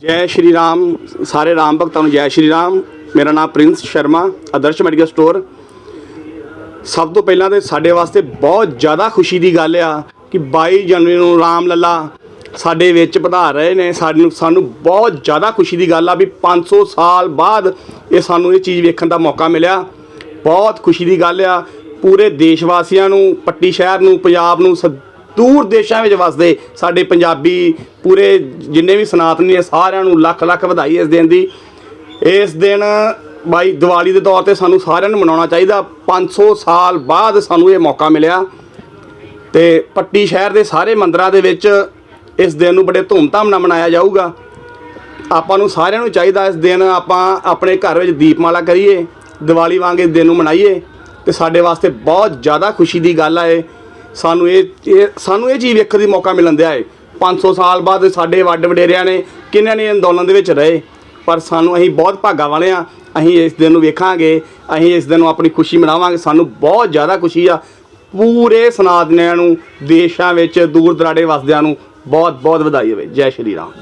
ਜੈ ਸ਼੍ਰੀ ਰਾਮ, ਸਾਰੇ ਰਾਮ ਭਗਤਾਂ ਨੂੰ ਜੈ ਸ਼੍ਰੀ ਰਾਮ। ਮੇਰਾ ਨਾਮ Prince Sharma, Adarsh medical store. ਸਭ ਤੋਂ ਪਹਿਲਾਂ ਤੇ ਸਾਡੇ ਵਾਸਤੇ ਬਹੁਤ ਜ਼ਿਆਦਾ ਖੁਸ਼ੀ ਦੀ ਗੱਲ ਆ ਕਿ 22 ਜਨਵਰੀ ਨੂੰ ਰਾਮ ਲੱਲਾ ਸਾਡੇ ਵਿੱਚ ਪਧਾਰ ਰਹੇ ਨੇ। ਸਾਨੂੰ ਸਾਨੂੰ ਬਹੁਤ ਜ਼ਿਆਦਾ ਖੁਸ਼ੀ ਦੀ ਗੱਲ ਆ ਵੀ 500 ਸਾਲ ਬਾਅਦ ਇਹ ਸਾਨੂੰ ਇਹ ਚੀਜ਼ ਵੇਖਣ ਦਾ ਮੌਕਾ ਮਿਲਿਆ। ਬਹੁਤ ਖੁਸ਼ੀ ਦੀ ਗੱਲ ਆ। ਪੂਰੇ ਦੇਸ਼ ਵਾਸੀਆਂ ਨੂੰ, ਪੱਟੀ ਸ਼ਹਿਰ ਨੂੰ, ਪੰਜਾਬ ਨੂੰ ਸ- ਦੂਰ ਦੇਸ਼ਾਂ ਵਿੱਚ ਵਸਦੇ ਸਾਡੇ ਪੰਜਾਬੀ ਪੂਰੇ ਜਿੰਨੇ ਵੀ ਸਨਾਤਨੀ ਆ ਸਾਰਿਆਂ ਨੂੰ ਲੱਖ ਲੱਖ ਵਧਾਈ ਇਸ ਦਿਨ ਦੀ। ਇਸ ਦਿਨ ਬਾਈ ਦੀਵਾਲੀ ਦੇ ਤੌਰ ਤੇ ਸਾਨੂੰ ਸਾਰਿਆਂ ਨੂੰ ਮਨਾਉਣਾ ਚਾਹੀਦਾ। 500 ਸਾਲ ਬਾਅਦ ਸਾਨੂੰ ਇਹ ਮੌਕਾ ਮਿਲਿਆ। ਤੇ ਪੱਟੀ ਸ਼ਹਿਰ ਦੇ ਸਾਰੇ ਮੰਦਰਾਂ ਦੇ ਵਿੱਚ ਇਸ ਦਿਨ ਨੂੰ ਬੜੇ ਧੂਮਧਾਮ ਨਾਲ ਮਨਾਇਆ ਜਾਊਗਾ। ਆਪਾਂ ਨੂੰ ਸਾਰਿਆਂ ਨੂੰ ਚਾਹੀਦਾ ਇਸ ਦਿਨ ਆਪਾਂ ਆਪਣੇ ਘਰ ਵਿੱਚ ਦੀਪਮਾਲਾ ਕਰੀਏ, ਦੀਵਾਲੀ ਵਾਂਗ ਇਸ ਦਿਨ ਨੂੰ ਮਨਾਈਏ। ਤੇ ਸਾਡੇ ਵਾਸਤੇ ਬਹੁਤ ਜ਼ਿਆਦਾ ਖੁਸ਼ੀ ਦੀ ਗੱਲ ਆ ਇਹ। ਸਾਨੂੰ ਇਹ ਇਹ, ਸਾਨੂੰ ਇਹ ਚੀਜ਼ ਵੇਖਣ ਦੀ ਮੌਕਾ ਮਿਲਣ ਦਿਆ ਏ। 500 ਸਾਲ ਬਾਅਦ ਸਾਡੇ ਵੱਡ ਵਡੇਰਿਆਂ ਨੇ ਕਿੰਨਿਆਂ ਨੇ ਅੰਦੋਲਨ ਦੇ ਵਿੱਚ ਰਹੇ। ਪਰ ਸਾਨੂੰ ਅਸੀਂ ਬਹੁਤ ਭਾਗਾ ਵਾਲੇ ਆ। ਅਸੀਂ ਇਸ ਦਿਨ ਨੂੰ ਵੇਖਾਂਗੇ, ਅਸੀਂ ਇਸ ਦਿਨ ਨੂੰ ਆਪਣੀ ਖੁਸ਼ੀ ਮਨਾਵਾਂਗੇ। ਸਾਨੂੰ ਬਹੁਤ ਜ਼ਿਆਦਾ ਖੁਸ਼ੀ ਆ। ਪੂਰੇ ਸਨਾਤਨਿਆਂ ਨੂੰ, ਦੇਸ਼ਾਂ ਵਿੱਚ ਦੂਰ ਦਰਾਡੇ ਵਸਦਿਆਂ ਨੂੰ ਬਹੁਤ ਬਹੁਤ ਵਧਾਈ ਹੋਵੇ। ਜੈ ਸ਼੍ਰੀ ਰਾਮ।